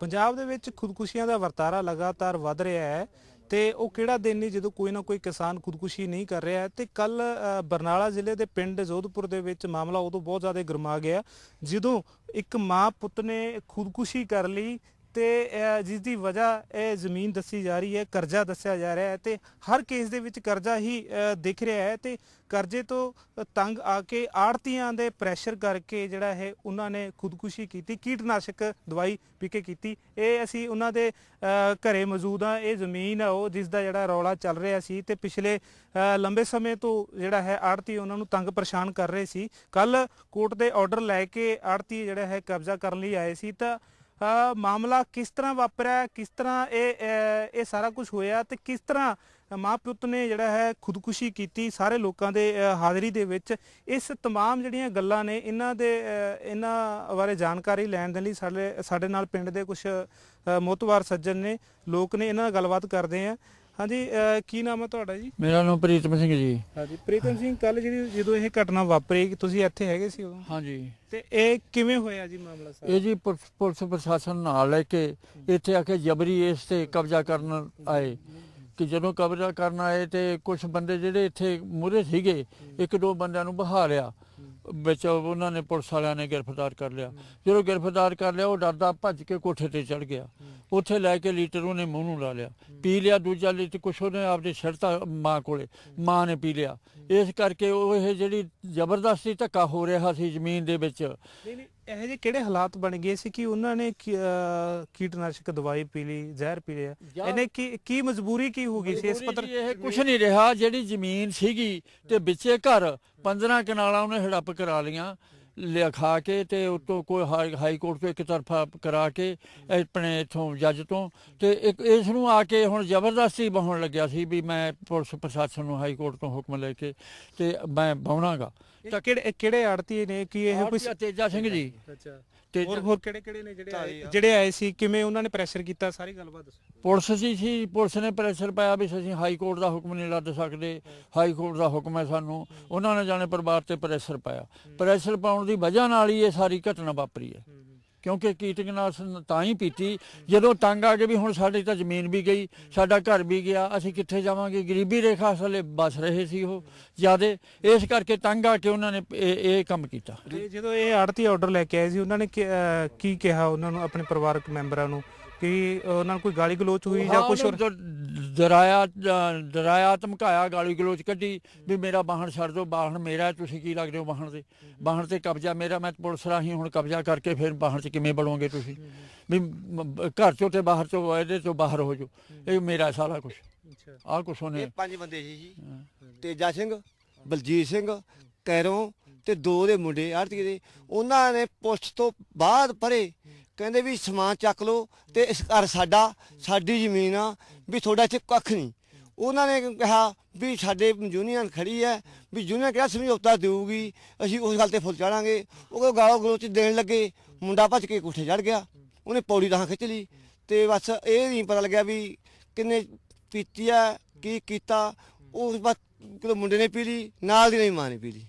ਪੰਜਾਬ ਦੇ ਵਿੱਚ ਖੁਦਕੁਸ਼ੀਆਂ ਦਾ ਵਰਤਾਰਾ ਲਗਾਤਾਰ ਵੱਧ ਰਿਹਾ ਹੈ ਤੇ ਉਹ ਕਿਹੜਾ ਦਿਨ ਨਹੀਂ ਜਦੋਂ ਕੋਈ ਨਾ ਕੋਈ ਕਿਸਾਨ ਖੁਦਕੁਸ਼ੀ ਨਹੀਂ ਕਰ ਰਿਹਾ ਹੈ। ਤੇ ਕੱਲ ਬਰਨਾਲਾ ਜ਼ਿਲ੍ਹੇ ਦੇ ਪਿੰਡ ਜੋਧਪੁਰ ਦੇ ਵਿੱਚ ਮਾਮਲਾ ਉਦੋਂ ਬਹੁਤ ਜ਼ਿਆਦਾ ਗਰਮਾ ਗਿਆ ਜਦੋਂ ਇੱਕ ਮਾਂ ਪੁੱਤ ਨੇ ਖੁਦਕੁਸ਼ੀ ਕਰ ਲਈ ਤੇ ਜਿਸ ਦੀ ਵਜ੍ਹਾ ਇਹ ਜ਼ਮੀਨ ਦੱਸੀ ਜਾ ਰਹੀ ਹੈ ਕਰਜ਼ਾ ਦੱਸਿਆ ਜਾ ਰਿਹਾ ਹੈ ਤੇ ਹਰ ਕੇਸ ਦੇ ਵਿੱਚ ਕਰਜ਼ਾ ਹੀ ਦਿਖ ਰਿਹਾ ਹੈ ਤੇ ਕਰਜ਼ੇ ਤੋਂ ਤੰਗ ਆ ਕੇ ਆੜਤੀਆਂ ਦੇ ਪ੍ਰੈਸ਼ਰ ਕਰਕੇ ਜਿਹੜਾ ਹੈ ਉਹਨਾਂ ਨੇ ਖੁਦਕੁਸ਼ੀ ਕੀਤੀ ਕੀਟਨਾਸ਼ਕ ਦਵਾਈ ਪੀ ਕੇ ਕੀਤੀ। ਇਹ ਅਸੀਂ ਉਹਨਾਂ ਦੇ ਅ, ਘਰੇ ਮੌਜੂਦ ਆ ਇਹ ਜ਼ਮੀਨ ਆ ਉਹ ਜਿਸ ਦਾ ਜਿਹੜਾ ਰੌਲਾ ਚੱਲ ਰਿਹਾ ਸੀ ਤੇ ਪਿਛਲੇ ਲੰਬੇ ਸਮੇਂ ਤੋਂ ਜਿਹੜਾ ਹੈ ਆੜਤੀ ਉਹਨਾਂ ਨੂੰ ਤੰਗ ਪਰੇਸ਼ਾਨ ਕਰ ਰਹੇ ਸੀ। ਕੱਲ ਕੋਰਟ ਦੇ ਆਰਡਰ ਲੈ ਕੇ ਆੜਤੀ ਜਿਹੜਾ ਹੈ ਕਬਜ਼ਾ ਕਰਨ ਲਈ ਆਏ ਸੀ ਤਾਂ ਮਾਮਲਾ ਕਿਸ ਤਰ੍ਹਾਂ ਵਾਪਰਿਆ ਕਿਸ ਤਰ੍ਹਾਂ ਇਹ ਅ, ਇਹ ਸਾਰਾ ਕੁਝ ਹੋਇਆ ਤੇ ਕਿਸ ਤਰ੍ਹਾਂ ਮਾਂ ਪੁੱਤ ਨੇ ਜਿਹੜਾ ਹੈ ਖੁਦਕੁਸ਼ੀ ਕੀਤੀ ਸਾਰੇ ਲੋਕਾਂ ਦੇ ਅ, ਹਾਜ਼ਰੀ ਦੇ ਵਿੱਚ ਇਸ तमाम ਜਿਹੜੀਆਂ ਗੱਲਾਂ ਨੇ ਇਹਨਾਂ ਦੇ ਅ, ਇਹਨਾਂ ਬਾਰੇ ਜਾਣਕਾਰੀ ਲੈਣ ਦੇ ਲਈ ਸਾਡੇ ਸਾਡੇ ਨਾਲ ਪਿੰਡ ਦੇ ਕੁਝ ਮੋਤਵਾਰ ਸੱਜਣ ਨੇ ਲੋਕ ਨੇ ਇਹਨਾਂ ਨਾਲ ਗੱਲਬਾਤ ਕਰਦੇ ਆ ਹਾਂਜੀ ਕੀ ਨਾਮ ਹੈ ਤੁਹਾਡਾ ਜੀ? ਮੇਰਾ ਨਾਮ ਪ੍ਰੀਤਮ ਸਿੰਘ ਜੀ। ਹਾਂਜੀ ਪ੍ਰੀਤਮ ਸਿੰਘ ਕੱਲ ਜਿਹੜੀ ਜਦੋਂ ਇਹ ਘਟਨਾ ਵਾਪਰੀ ਤੁਸੀਂ ਇੱਥੇ ਹੈਗੇ ਸੀ ਉਦੋਂ? ਹਾਂਜੀ। ਤੇ ਇਹ ਕਿਵੇਂ ਹੋਇਆ ਜੀ ਮਾਮਲਾ ਸਾਰਾ? ਇਹ ਜੀ ਪੁਲਿਸ ਪੁਲਿਸ ਪ੍ਰਸ਼ਾਸਨ ਨਾਲ ਲੈ ਕੇ ਇੱਥੇ ਆ ਕੇ ਜਬਰੀ ਇਸ ਤੇ ਕਬਜ਼ਾ ਕਰਨ ਆਏ। ਕਿ ਜਦੋਂ ਕਬਜ਼ਾ ਕਰਨ ਆਏ ਤੇ ਕੁਝ ਬੰਦੇ ਜਿਹੜੇ ਇੱਥੇ ਮੂਰੇ ਸੀਗੇ ਇੱਕ ਦੋ ਬੰਦਿਆਂ ਨੂੰ ਬਹਾ ਲਿਆ। ਵਿੱਚ ਉਹਨਾਂ ਨੇ ਪੁਲਿਸ ਵਾਲਿਆਂ ਨੇ ਗ੍ਰਿਫਤਾਰ ਕਰ ਲਿਆ। ਜਦੋਂ ਗ੍ਰਿਫਤਾਰ ਕਰ ਲਿਆ ਉਹ ਡਰਦਾ ਭੱਜ ਕੇ ਕੋਠੇ ਤੇ ਚੜ ਗਿਆ। ਉੱਥੇ ਲੈ ਕੇ ਲੀਟਰ ਉਹਨੇ ਮੂੰਹ ਨੂੰ ਲਾ ਲਿਆ। ਪੀ ਲਿਆ ਦੂਜਾ ਲੀਟਰ ਕੁਛ ਉਹਨੇ ਆਪਦੇ ਛੜਤਾ ਮਾਂ ਕੋਲੇ ਮਾਂ ਨੇ ਪੀ ਲਿਆ। ਇਸ ਕਰਕੇ ਉਹ ਇਹ ਜਿਹੜੀ ਜ਼ਬਰਦਸਤੀ ਧੱਕਾ ਹੋ ਰਿਹਾ ਸੀ ਜ਼ਮੀਨ ਦੇ ਵਿੱਚ ਇਹੋ ਜਿਹੇ ਕਿਹੜੇ ਹਾਲਾਤ ਬਣ ਗਏ ਸੀ ਕਿ ਉਹਨਾਂ ਨੇ ਕੀ- ਅਹ ਕੀਟਨਾਸ਼ਕ ਦਵਾਈ ਪੀ ਲਈ ਜ਼ਹਿਰ ਪੀ ਲਿਆ? ਜਾਂ- ਇਹਨੇ ਕੀ ਕੀ ਮਜਬੂਰੀ ਕੀ ਹੋ ਗਈ ਸੀ ਇਸ ਪੱਤਰ ਇਹ ਕੁਛ ਨਹੀਂ ਰਿਹਾ ਜਿਹੜੀ ਜ਼ਮੀਨ ਸੀਗੀ ਤੇ ਵਿੱਚੇ ਘਰ 15 ਕਨਾਲਾਂ ਉਹਨੇ ਹੜੱਪ ਕਰਾ ਲੀਆਂ ਲਿਖਾ ਕੇ ਤੇ ਉਤੋਂ ਕੋਈ ਹਾਈ ਹਾਈ ਕੋਰਟ ਤੋਂ ਇੱਕ ਤਰਫਾ ਕਰਾ ਕੇ ਆਪਣੇ ਇਥੋਂ ਜੱਜ ਤੋਂ ਤੇ ਇੱਕ ਇਸ ਨੂੰ ਆ ਕੇ ਹੁਣ ਜ਼ਬਰਦਸਤੀ ਬਹਾਉਣ ਲੱਗਿਆ ਸੀ ਵੀ ਮੈਂ ਪੁਲਿਸ ਪ੍ਰਸ਼ਾਸਨ ਨੂੰ ਹਾਈ ਕੋਰਟ ਤੋਂ ਹੁਕਮ ਲੈ ਕੇ ਤੇ ਮੈਂ ਬਾਉਣਾਗਾ ਤਾਂ ਕਿਹੜੇ ਕਿਹੜੇ ਆੜਤੀ ਨੇ? ਕੀ ਇਹ ਕੋਈ ਤੇਜਾ ਸਿੰਘ ਜੀ। ਅੱਛਾ। ਤੇ ਹੋਰ ਹੋਰ ਕਿਹੜੇ ਕਿਹੜੇ ਨੇ ਜਿਹੜੇ ਆਏ- ਜਿਹੜੇ ਆਏ ਸੀ ਕਿਵੇਂ ਉਹਨਾਂ ਨੇ ਪ੍ਰੈਸ਼ਰ ਕੀਤਾ? ਸਾਰੀ ਗੱਲਬਾਤ ਦੱਸੋ। ਪੁਲਿਸ ਜੀ ਸੀ ਪੁਲਿਸ ਨੇ ਪ੍ਰੈਸ਼ਰ ਪਾਇਆ ਵੀ ਅਸੀਂ ਹਾਈ ਕੋਰਟ ਦਾ ਹੁਕਮ ਨਹੀਂ ਲੱਦ ਸਕਦੇ। ਹਾਈ ਕੋਰਟ ਦਾ ਹੁਕਮ ਹੈ ਸਾਨੂੰ। ਉਹਨਾਂ ਨੇ ਜਾਣੇ ਪਰਿਵਾਰ ਤੇ ਪ੍ਰੈਸ਼ਰ ਪਾਇਆ। ਪ੍ਰੈਸ਼ਰ ਪਾਉਣ ਦੀ ਵਜ੍ਹਾ ਨਾਲ ਹੀ ਇਹ ਸਾਰੀ ਘਟਨਾ ਵਾਪਰੀ ਹੈ। ਕਿਉਂਕਿ ਕੀਟਨਾਸ਼ਕ ਤਾਂ ਹੀ ਪੀਤੀ। ਜਦੋਂ ਤੰਗ ਆ ਕੇ ਵੀ ਹੁਣ ਸਾਡੀ ਤਾਂ ਜ਼ਮੀਨ ਵੀ ਗਈ ਸਾਡਾ ਘਰ ਵੀ ਗਿਆ ਅਸੀਂ ਕਿੱਥੇ ਜਾਵਾਂਗੇ? ਗਰੀਬੀ ਰੇਖਾ ਅਸਲੇ ਬਸ ਰਹੇ ਸੀ ਉਹ ਜਿਆਦੇ। ਇਸ ਕਰਕੇ ਤੰਗ ਆ ਕੇ ਉਹਨਾਂ ਨੇ ਇਹ ਇਹ ਕੰਮ ਕੀਤਾ। ਜਦੋਂ ਇਹ ਆੜਤੀ ਆਰਡਰ ਲੈ ਕੇ ਆਏ ਸੀ ਉਹਨਾਂ ਨੇ ਕੀ- ਕਿਹਾ ਉਹਨਾਂ ਨੂੰ ਆਪਣੇ ਪਰਿਵਾਰਕ ਮੈਂਬਰਾਂ ਨੂੰ? ਕਿ ਉਹਨਾਂ ਨੂੰ ਕੋਈ ਗਾਲੀ ਗਲੋਚ ਹੋਈ ਜਾਂ ਕੁਝ ਹੋਰ? ਡ- ਡਰਾਇਆ ਧਮਕਾਇਆ ਗਾਲੀ ਗਲੋਚ ਕੱਢੀ ਵੀ ਮੇਰਾ ਵਾਹਣ ਛੱਡ ਦਿਓ ਵਾਹਣ ਮੇਰਾ ਤੁਸੀਂ ਕੀ ਲੱਗਦੇ ਹੋ ਵਾਹਣ ਤੇ? ਵਾਹਣ ਤੇ ਕਬਜ਼ਾ ਮੇਰਾ ਮੈਂ ਪੁਲਿਸ ਰਾਹੀਂ ਹੁਣ ਕਬਜ਼ਾ ਕਰਕੇ ਫਿਰ ਵਾਹਣ 'ਚ ਕਿਵੇਂ ਬੜੋਗੇ ਤੁਸੀਂ? ਵੀ ਘਰ ਚੋਂ ਤੇ ਬਾਹਰ ਚੋਂ ਇਹਦੇ ਚੋਂ ਬਾਹਰ ਹੋ ਜਾਓ। ਇਹ ਮੇਰਾ ਸਾਰਾ ਕੁਝ ਆਹ ਕੁਛ ਉਹਨੇ ਇਹ ਪੰਜ ਬੰਦੇ ਸੀ ਜੀ। ਤੇਜਾ ਸਿੰਘ ਬਲਜੀਤ ਸਿੰਘ ਕੈਰੋਂ ਤੇ ਦੋ ਦੇ ਮੁੰਡੇ ਆੜਤੀ ਦੇ। ਉਹਨਾਂ ਨੇ ਪੁਲਿਸ ਤੋਂ ਬਾਅਦ ਪਰੇ ਕਹਿੰਦੇ ਵੀ ਸਮਾਨ ਚੱਕ ਲਓ ਤੇ ਇਸ ਘਰ ਸਾਡਾ, ਸਾਡੀ ਜ਼ਮੀਨ ਆ, ਵੀ ਤੁਹਾਡਾ ਇੱਥੇ ਕੱਖ ਨਹੀਂ। ਉਹਨਾਂ ਨੇ ਕਿਹਾ ਵੀ ਸਾਡੇ ਯੂਨੀਅਨ ਖੜੀ ਹੈ, ਵੀ ਯੂਨੀਅਨ ਕਿਹੜਾ ਸਮਝੌਤਾ ਦੇਊਗੀ, ਅਸੀਂ ਉਸ ਗੱਲ ਤੇ ਫੁੱਲ ਚਾੜਾਂਗੇ। ਉਹ ਗਾਲੋਂ ਗਲੋਚ ਦੇਣ ਲੱਗੇ, ਮੁੰਡਾ ਭੱਜ ਕੇ ਕੋਠੇ ਚੜ ਗਿਆ। ਉਹਨੇ ਪੌੜੀ ਤਾਂ ਖਿੱਚ ਲਈ ਤੇ ਬਸ ਇਹ ਨਹੀਂ ਪਤਾ ਲੱਗਿਆ ਵੀ ਕਿੰਨੇ ਪੀਤੀ ਆ ਕੀ ਕੀਤਾ। ਉਸ ਬਾਅਦ ਮੁੰਡੇ ਨੇ ਪੀ ਲਈ, ਨਾਲ ਦੀ ਨਹੀਂ ਮਾਂ ਨੇ ਪੀ ਲਈ।